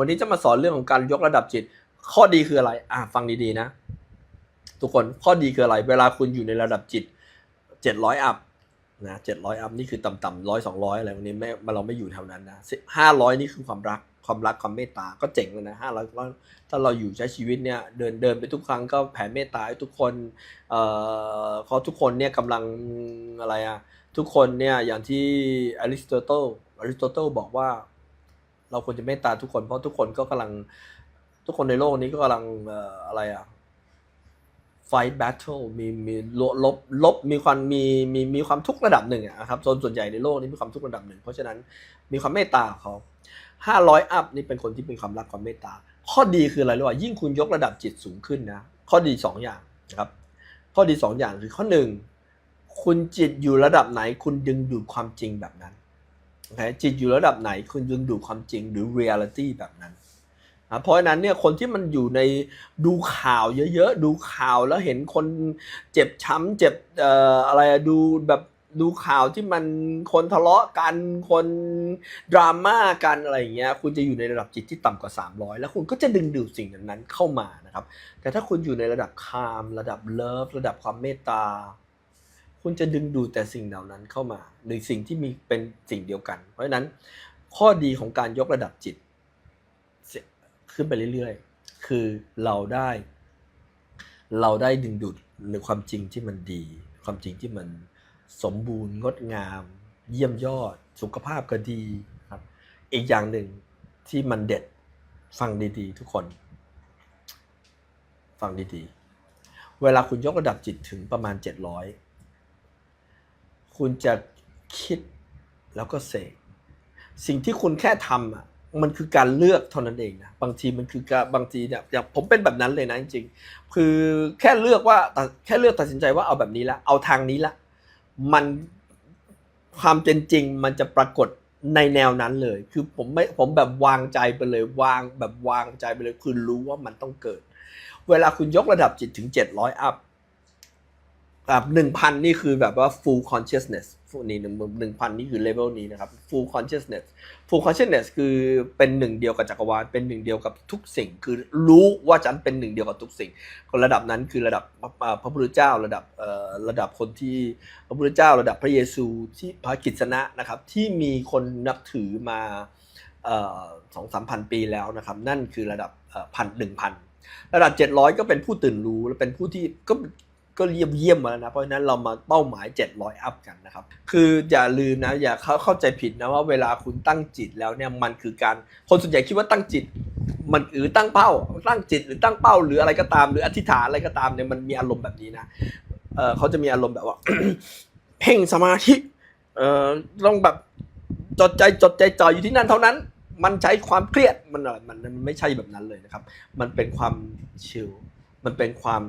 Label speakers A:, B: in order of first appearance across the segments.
A: วันนี้จะมาสอนเรื่องของการยกระดับจิต ข้อดีคืออะไรอะฟังดีๆนะ ทุกคนข้อดีคืออะไร เวลาคุณอยู่ในระดับจิตเจ็ดร้อยอัพนะเจ็ดร้อยอัพนี่คือต่ำๆร้อยสองร้อยอะไรวันนี้ไม่เราไม่อยู่แถวนั้นนะห้าร้อยนี่คือความรักความรักความเมตตาก็เจ๋งเลยนะห้าร้อยถ้าเราอยู่ใช้ชีวิตเนี่ยเดินเดินไปทุกครั้งก็แผ่เมตตาให้ทุกคนเอ่อเขาทุกคนเนี่ยกำลังอะไรอะทุกคนเนี่ยอย่างที่อริสโตเติลอริสโตเติลบอกว่า เราควรจะเมตตาทุกคนเพราะทุกคนก็กำลังทุกคนในโลกนี้ก็กำลังอะไรอะ fight battle มีมีลบลบมีความมีมีมีความทุกข์ระดับหนึ่งอะนะครับส่วนส่วนใหญ่ในโลกนี้มีความทุกข์ระดับหนึ่ง เพราะฉะนั้นมีความเมตตาเขาห้าร้อยอัพนี่เป็นคนที่มีความรักความเมตตา ข้อดีคืออะไรรู้ป่ะยิ่งคุณยกระดับจิตสูงขึ้นนะข้อดีสองอย่างนะครับ ข้อดีสองอย่างคือข้อหนึ่งคุณจิตอยู่ระดับไหน คุณดึงดูดความจริงแบบนั้น โอเคจิตอยู่ระดับไหนคุณดึงดูความจริงหรือ reality แบบนั้นนะเพราะฉะนั้นเนี่ยคนที่มันอยู่ในดูข่าวเยอะๆ ดูข่าวแล้วเห็นคนเจ็บช้ำเจ็บเอ่ออะไรดูแบบดูข่าวที่มันคนทะเลาะกันคนดราม่ากันอะไรอย่างเงี้ยคุณจะอยู่ในระดับจิตที่ต่ำกว่า 300 แล้วคุณก็จะดึงดูดสิ่งนั้นเข้ามานะครับ แต่ถ้าคุณอยู่ในระดับคาม ระดับเลิฟระดับความเมตตา คุณจะดึงดูดแต่สิ่งเหล่านั้นเข้ามาในสิ่งที่มีเป็นสิ่งเดียวกัน เพราะฉะนั้นข้อดีของการยกระดับจิต ขึ้นไปเรื่อยๆ คือเราได้ เราได้ดึงดูดในความจริงที่มันดี ความจริงที่มันสมบูรณ์งดงาม เยี่ยมยอด สุขภาพก็ดีครับอีกอย่างหนึ่งที่มันเด็ดฟังดีๆ ทุกคน ฟังดีๆ เวลาคุณยกระดับจิตถึงประมาณ 700 คุณจะคิดแล้วก็เสกสิ่งที่คุณแค่ทำอะมันคือการเลือกเท่านั้นเองนะบางทีมันคือการบางทีเนี่ยอย่างผมเป็นแบบนั้นเลยนะจริงๆ คือแค่เลือกว่าตัดแค่เลือกตัดสินใจว่าเอาแบบนี้ละเอาทางนี้ละมันความเป็นจริงมันจะปรากฏในแนวนั้นเลย คือผมไม่ผมแบบวางใจไปเลยวางแบบวางใจไปเลย คือรู้ว่ามันต้องเกิด เวลาคุณยกระดับจิตถึง 700 อัพ แบบหนึ่งพันนี่คือแบบว่า full consciousness นี่หนึ่งหนึ่งพันนี่คือ level นี้นะครับ full consciousness full consciousness คือเป็นหนึ่งเดียวกับจักรวาลเป็นหนึ่งเดียวกับทุกสิ่ง คือรู้ว่าฉันเป็นหนึ่งเดียวกับทุกสิ่งคนระดับนั้นคือระดับพระพุทธเจ้าระดับระดับคนที่พระพุทธเจ้า ระดับพระเยซูที่พระกิษณะนะครับที่มีคนนับถือมาสองสามพันปีแล้วนะครับ นั่นคือระดับพันหนึ่งพันระดับ 700 ก็เป็นผู้ตื่นรู้และเป็นผู้ที่ก็ ก็เยี่ยมเยี่ยมมาแล้วนะ เพราะฉะนั้นเรามาเป้าหมาย 700 อัพกันนะครับ คืออย่าลืมนะ อย่าเข้าเข้าใจผิดนะว่าเวลาคุณตั้งจิตแล้วเนี่ยมันคือการคนส่วนใหญ่คิดว่าตั้งจิต มันหรือตั้งเป้า ตั้งจิตหรือตั้งเป้าหรืออะไรก็ตาม หรืออธิษฐานอะไรก็ตามเนี่ยมันมีอารมณ์แบบนี้นะเออเขาจะมีอารมณ์แบบว่าเพ่งสมาธิเออต้องแบบจดใจจดใจจ่ออยู่ที่นั่นเท่านั้น มันใช้ความเครียดมันอะไรมันมันไม่ใช่แบบนั้นเลยนะครับ มันเป็นความชิลมันเป็นความ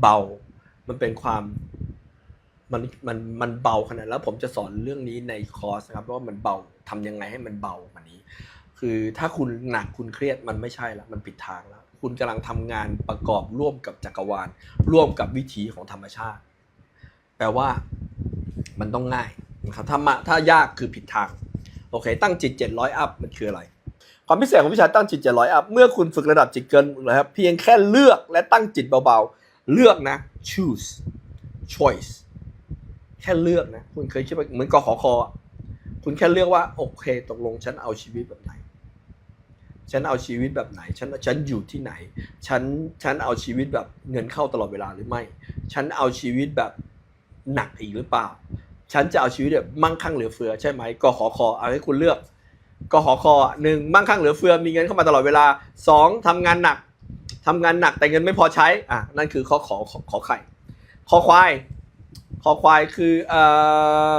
A: เบา มันเป็นความมันมันมันเบาขนาดแล้วผมจะสอนเรื่องนี้ในคอร์สนะครับว่ามันเบาทำยังไงให้มันเบากว่านี้ คือถ้าคุณหนักคุณเครียดมันไม่ใช่ละมันผิดทางแล้ว คุณกำลังทำงานประกอบร่วมกับจักรวาล ร่วมกับวิถีของธรรมชาติ แปลว่ามันต้องง่ายนะครับถ้ามาถ้ายากคือผิดทางโอเค ตั้งจิต 700 อัพมันคืออะไร ความพิเศษของวิชาตั้งจิต 700 อัพเมื่อคุณฝึกระดับจิตเกินนะครับเพียงแค่เลือกและตั้งจิตเบาๆ เลือกนะ choose choice แค่เลือกนะ คุณเคยคิดว่าเหมือนกขอคอคุณแค่เลือกว่า โอเค ตกลงฉันเอาชีวิตแบบไหน ฉันเอาชีวิตแบบไหน ฉันฉันอยู่ที่ไหน ฉันฉันเอาชีวิตแบบเงินเข้าตลอดเวลาหรือไม่ ฉันเอาชีวิตแบบหนักอีกหรือเปล่า ฉันจะเอาชีวิตแบบมั่งคั่งเหลือเฟือใช่ไหมกขอคอเอาให้คุณเลือกกขอคอหนึ่งมั่งคั่งเหลือเฟือมีเงินเข้ามาตลอดเวลาสองทำงานหนัก ทำงานหนักแต่เงินไม่พอใช้ อะ นั่นคือข้อขอขอขอไข่คอควายคอควายคือเอ่อ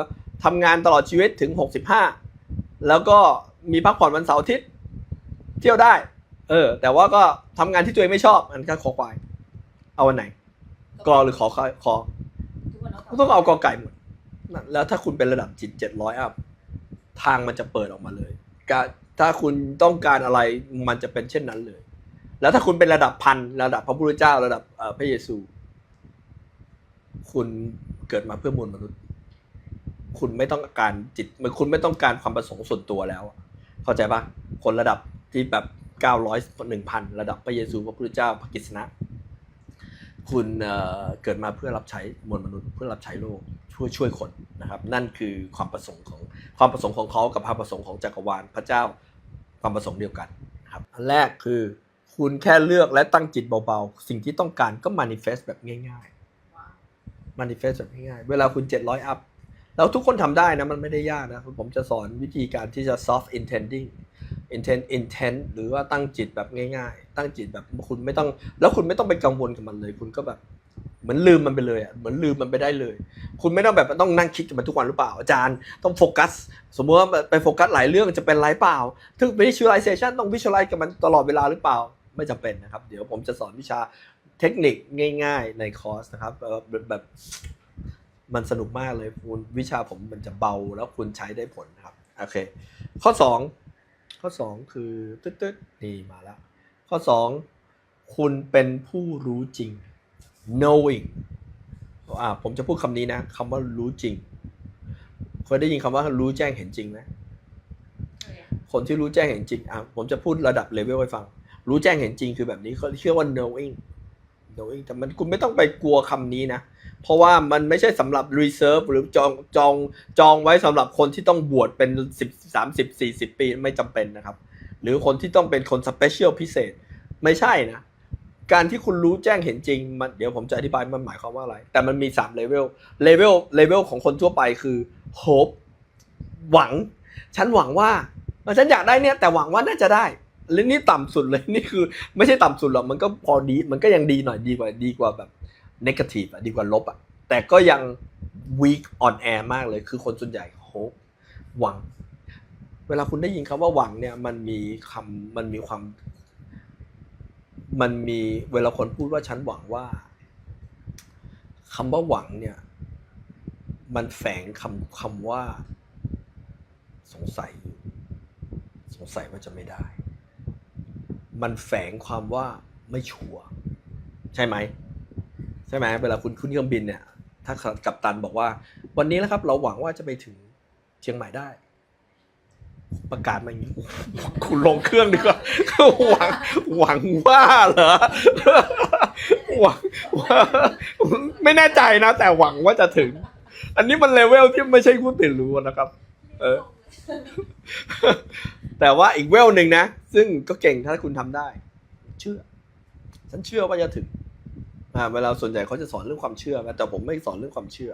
A: ทำงานตลอดชีวิตถึง 65 แล้วก็มีพักผ่อนวันเสาร์อาทิตย์เที่ยวได้ เออ แต่ว่าก็ทำงานที่ตัวเองไม่ชอบ อันก็คอควาย เอาวันไหนกอหรือขอควายขอ
B: ทุกคนเอ
A: ต้องเอากอไก่หมดแล้วถ้าคุณเป็นระดับจิตเจ็ดร้อยอัพทางมันจะเปิดออกมาเลยการถ้าคุณต้องการอะไรมันจะเป็นเช่นนั้นเลย แล้วถ้าคุณเป็นระดับพันระดับพระพุทธเจ้า ระดับพระเยซู คุณเกิดมาเพื่อมวลมนุษย์ คุณไม่ต้องการจิตคุณไม่ต้องการความประสงค์ส่วนตัวแล้ว เข้าใจปะคนระดับที่แบบ900 1,000ระดับพระเยซูพระพุทธเจ้าพระกฤษณะคุณเเกิดมาเพื่อรับใช้มวลมนุษย์ เพื่อรับใช้โลกช่วยช่วยคนนะครับ นั่นคือความประสงค์ของความประสงค์ของเขากับความประสงค์ของจักรวาลพระเจ้าความประสงค์เดียวกันครับ อันแรกคือ คุณแค่เลือกและตั้งจิตเบาๆ สิ่งที่ต้องการก็ manifest แบบง่ายๆ manifest แบบง่ายๆ เวลาคุณ 700 อัพ แล้วทุกคนทำได้นะ มันไม่ได้ยากนะ ผมจะสอนวิธีการที่จะ soft intending intent intent หรือว่าตั้งจิตแบบง่าย ๆ ตั้งจิตแบบคุณไม่ต้อง แล้วคุณไม่ต้องไปกังวลกับมันเลย คุณก็แบบเหมือนลืมมันไปเลยอะเหมือนลืมมันไปได้เลย คุณไม่ต้องแบบต้องนั่งคิดกับมันทุกวันหรือเปล่า อาจารย์ต้องโฟกัส สมมติว่าไปโฟกัสหลายเรื่องจะเป็นไรเปล่า ถึง visualization ต้อง visualize กับมันตลอดเวลาหรือเปล่า ไม่จำเป็นนะครับ เดี๋ยวผมจะสอนวิชาเทคนิคง่าย ๆ ในคอร์สนะครับเอ่อแบบแบบมันสนุกมากเลยคุณวิชาผมมันจะเบาแล้วคุณใช้ได้ผลนะครับโอเค ข้อสองข้อสองคือตึ๊ดตึ๊ดนี่มาแล้ว ข้อสองคุณเป็นผู้รู้จริง knowing อ่าผมจะพูดคำนี้นะคำว่ารู้จริงเคยได้ยินคำว่ารู้แจ้งเห็นจริงไหมคนที่รู้แจ้งเห็นจริงอะผมจะพูดระดับเลเวลให้ฟัง รู้แจ้งเห็นจริงคือแบบนี้เขาเรียกว่า knowing knowing แต่มันคุณไม่ต้องไปกลัวคำนี้นะ เพราะว่ามันไม่ใช่สำหรับ reserve หรือจองจองจองไว้สำหรับคนที่ต้องบวชเป็น10 30 40ปีไม่จำเป็นนะครับ หรือคนที่ต้องเป็นคน special พิเศษ ไม่ใช่นะ การที่คุณรู้แจ้งเห็นจริงมันเดี๋ยวผมจะอธิบายมันหมายความว่าอะไร แต่มันมี3เลเวลเลเวลเลเวลของคนทั่วไปคือ hope หวัง ฉันหวังว่าฉันอยากได้เนี่ยแต่หวังว่าน่าจะได้ และนี่ต่ำสุดเลยนี่คือ ไม่ใช่ต่ำสุดหรอกมันก็พอดี มันก็ยังดีหน่อยดีกว่าดีกว่าแบบ negative อะดีกว่าลบอะแต่ก็ยัง weak on air มากเลย คือคนส่วนใหญ่ hope หวัง เวลาคุณได้ยินคำว่าหวังเนี่ย มันมีคำมันมีความ มันมีเวลาคนพูดว่าฉันหวังว่าคำว่าหวังเนี่ย มันแฝงคำคำว่า สงสัยอยู่ สงสัยว่าจะไม่ได้ มันแฝงความว่าไม่ชัวร์ใช่ไหมใช่ไหมเวลาคุณขึ้นเครื่องบินเนี่ย ถ้ากัปตันบอกว่า วันนี้นะครับ เราหวังว่าจะไปถึงเชียงใหม่ได้ ประกาศมาอย่างนี้คุณลงเครื่องดีกว่าหวังหวังว่าเหรอหวังว่าไม่แน่ใจนะ แต่หวังว่าจะถึง อันนี้มันเลเวลที่ไม่ใช่ผู้ตื่นรู้นะครับ เออ แต่ว่าอีกเวลหนึ่งนะ ซึ่งก็เก่งถ้าคุณทำได้ เชื่อ ฉันเชื่อว่าจะถึงอ่าเวลาส่วนใหญ่เขาจะสอนเรื่องความเชื่อนะแต่ผมไม่สอนเรื่องความเชื่อ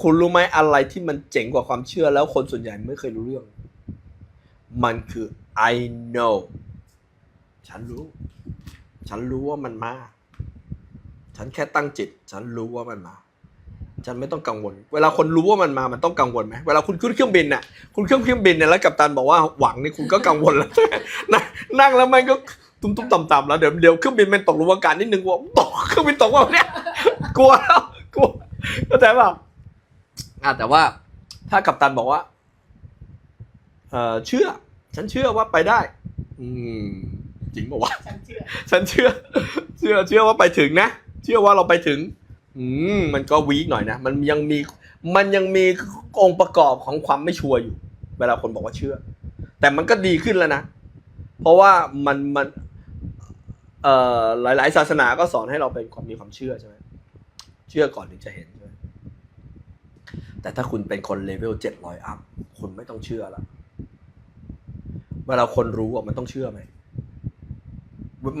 A: คุณรู้ไหมอะไรที่มันเจ๋งกว่าความเชื่อ แล้วคนส่วนใหญ่ไม่เคยรู้เรื่อง มันคือ I know ฉันรู้ ฉันรู้ว่ามันมา ฉันแค่ตั้งจิต ฉันรู้ว่ามันมา ฉันไม่ต้องกังวล เวลาคนรู้ว่ามันมามันต้องกังวลไหมเวลาคุณขึ้นเครื่องบินน่ะคุณขึ้นเครื่องบินเนี่ยแล้วกัปตันบอกว่าหวังนี่คุณก็กังวลแล้วนั่งนั่งแล้วมันก็ตุ้มๆต่ำๆแล้วเดี๋ยวเดี๋ยวเครื่องบินมันตกหลุมอากาศนิดนึงว่าตกเครื่องบินตกว่าเนี่ยกลัวแล้วกลัวเข้าใจเปล่าอ่าแต่ว่าถ้ากัปตันบอกว่าเออเชื่อ ฉันเชื่อว่าไปได้ อืมจริงป่าวะ
B: ฉันเชื่อ
A: ฉันเชื่อ เชื่อเชื่อว่าไปถึงนะ เชื่อว่าเราไปถึง อืมมันก็วีคหน่อยนะ มันยังมีมันยังมีองค์ประกอบของความไม่ชัวร์อยู่ เวลาคนบอกว่าเชื่อ แต่มันก็ดีขึ้นแล้วนะ เพราะว่ามันมันเอ่อหลาย ๆ ศาสนาก็สอนให้เราเป็นความมีความเชื่อใช่ไหมเชื่อก่อนถึงจะเห็นใช่ไหมแต่ถ้าคุณเป็นคนเลเวลเจ็ดร้อยอัพคุณไม่ต้องเชื่อละเวลาคนรู้อะมันต้องเชื่อไหม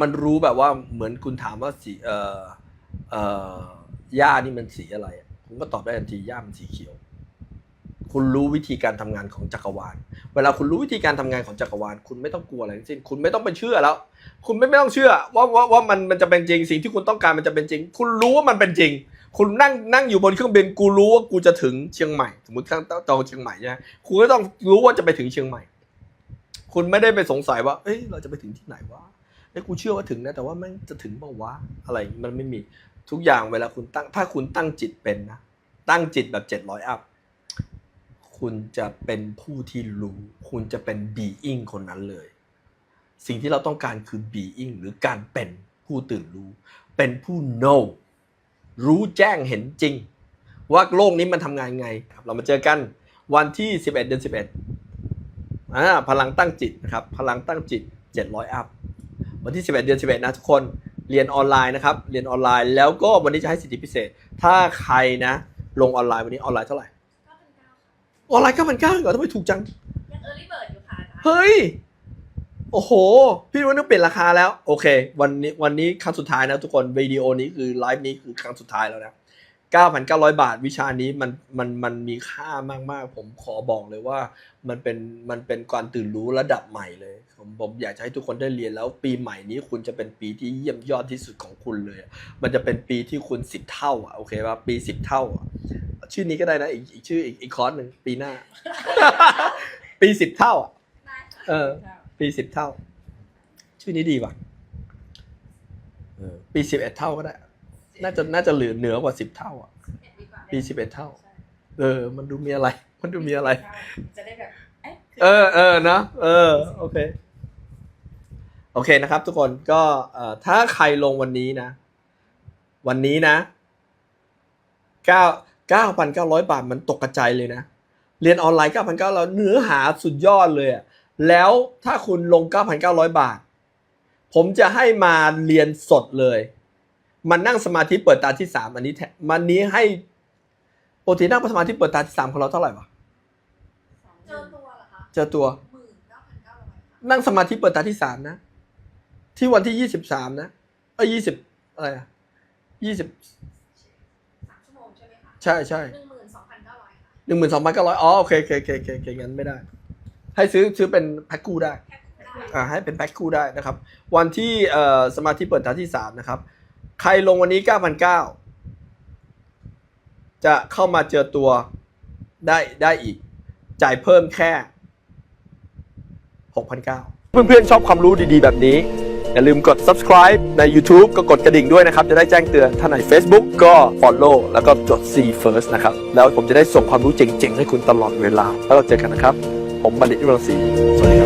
A: มันรู้แบบว่าเหมือนคุณถามว่าสีเอ่อเอ่อ หญ้านี่มันสีอะไรคุณก็ตอบได้ทันทีหญ้ามันสีเขียว คุณรู้วิธีการทำงานของจักรวาล เวลาคุณรู้วิธีการทำงานของจักรวาล คุณไม่ต้องกลัวอะไรทั้งสิ้น คุณไม่ต้องไปเชื่อแล้ว คุณไม่ไม่ต้องเชื่อ ว่าว่าว่ามันมันจะเป็นจริง สิ่งที่คุณต้องการมันจะเป็นจริง คุณรู้ว่ามันเป็นจริง คุณนั่งนั่งอยู่บนเครื่องบิน กูรู้ว่ากูจะถึงเชียงใหม่ สมมติข้างจองเชียงใหม่ใช่ไหมคุณก็ต้องรู้ว่าจะไปถึงเชียงใหม่ คุณไม่ได้ไปสงสัยว่า เอ้ย เราจะไปถึงที่ไหนวะเอ้ยกูเชื่อว่าถึงนะ แต่ว่าม่งจะถึงเปล่าวะ อะไร มันไม่มี ทุกอย่างเวลาคุณตั้ง ถ้าคุณตั้งจิตเป็นนะ ตั้งจิตแบบเจ็ดร้อยอัพ คุณจะเป็นผู้ที่รู้ คุณจะเป็น being คนนั้นเลย สิ่งที่เราต้องการคือ being หรือการเป็นผู้ตื่นรู้ เป็นผู้ know รู้แจ้งเห็นจริง ว่าโลกนี้มันทำงานไงครับ เรามาเจอกันวันที่ 11 เดือน 11อ่าพลังตั้งจิตนะครับ พลังตั้งจิต 700 อัพ วันที่ 11 เดือน 11 นะทุกคน เรียนออนไลน์นะครับเรียนออนไลน์แล้วก็วันนี้จะให้สิทธิพิเศษ ถ้าใครนะ ลงออนไลน์วันนี้ออนไลน์เท่าไหร่
B: เก้าพันเก้าค่ะ
A: ออนไลน์9 9 0 0เหรอทำไมถูกจัง
B: ยังเออร์ลี่เบิร์ดอยู่ค่ะอาจารย์
A: เฮ้ยโอ้โห พี่ว่าต้องเปลี่ยนราคาแล้ว โอเค วันนี้วันนี้ครั้งสุดท้ายนะทุกคนวิดีโอนี้คือไลฟ์นี้คือครั้งสุดท้ายแล้วนะ 9,900 บาทวิชานี้มันมันมันมีค่ามาก ๆ ผมขอบอกเลยว่ามันเป็นมันเป็นการตื่นรู้ระดับใหม่เลย ผมผมอยากจะให้ทุกคนได้เรียนแล้วปีใหม่นี้คุณจะเป็นปีที่เยี่ยมยอดที่สุดของคุณเลยอะมันจะเป็นปีที่คุณสิบเท่าอะโอเคป่ะปีสิบเท่าอะชื่อนี้ก็ได้นะอีกอีกชื่ออีกอีกคอร์สหนึ่งปีหน้า ปีสิบเท่าอะ
B: ได้ค่ะ
A: เออ ปีสิบเท่า ชื่อนี้ดีว่ะเออปีสิบเอ็ดเท่าก็ได้ น่าจะน่าจะเหลือเหนือกว่าสิบเท่าอะ
B: เอ็ดดีกว่า
A: ปีสิบเอ็ดเท่า เออ มันดูมีอะไร มันดูมีอะไร
B: จะได้แบบเอ๊ะ
A: เออเออนะเออ โอเค โอเคนะครับ ทุกคนก็เอ่อถ้าใครลงวันนี้นะ วันนี้นะเก้าเก้าพันเก้าร้อยบาทมันตกกระจายเลยนะ เรียนออนไลน์เก้าพันเก้าร้อยเนื้อหาสุดยอดเลยอะแล้วถ้าคุณลงเก้าพันเก้าร้อยบาท ผมจะให้มาเรียนสดเลย มันนั่งสมาธิเปิดตาที่สามอันนี้แทมันนี้ให้ปกตินั่งสมาธิเปิดตาที่สามของเราเท่าไหร่วะ
B: เจอตัวเหรอคะ
A: เจอตัว
B: หมื่นเก้าพันเก้าร้อยค่ะ
A: นั่งสมาธิเปิดตาที่สามนะ ที่วันที่ยี่สิบสามนะเอ้ยยี่สิบอะไรอะยี่สิบ
B: สามชั่วโมงใช่ไหมคะ
A: ใช่ใช่
B: หนึ่งหมื่นสองพันเก้าร้อยค่ะ
A: หนึ่งหมื่นสองพันเก้าร้อยอ๋อโอเคโอเคโอเคโอเคโอเคงั้นไม่ได้ ให้ซื้อซื้อเป็นแพ็คคู่ได้
B: แค่ได้
A: อ่าให้เป็นแพ็คคู่ได้นะครับ วันที่เอ่อสมาธิเปิดตาที่สามนะครับ ใครลงวันนี้เก้าพันเก้าจะเข้ามาเจอตัวได้ได้อีก จ่ายเพิ่มแค่หกพันเพื่อนๆ ชอบความรู้ดีๆ แบบนี้ อย่าลืมกด subscribe ใน YouTube ก็กดกระดิ่งด้วยนะครับ จะได้แจ้งเตือนถ้าใน Facebook ก็ follow แล้วก็จด see first นะครับ แล้วผมจะได้ส่งความรู้เจ๋งๆ ให้คุณตลอดเวลา แล้วเราเจอกันนะครับ ผมบัณฑิตวิรังศรีสวัสดีครับ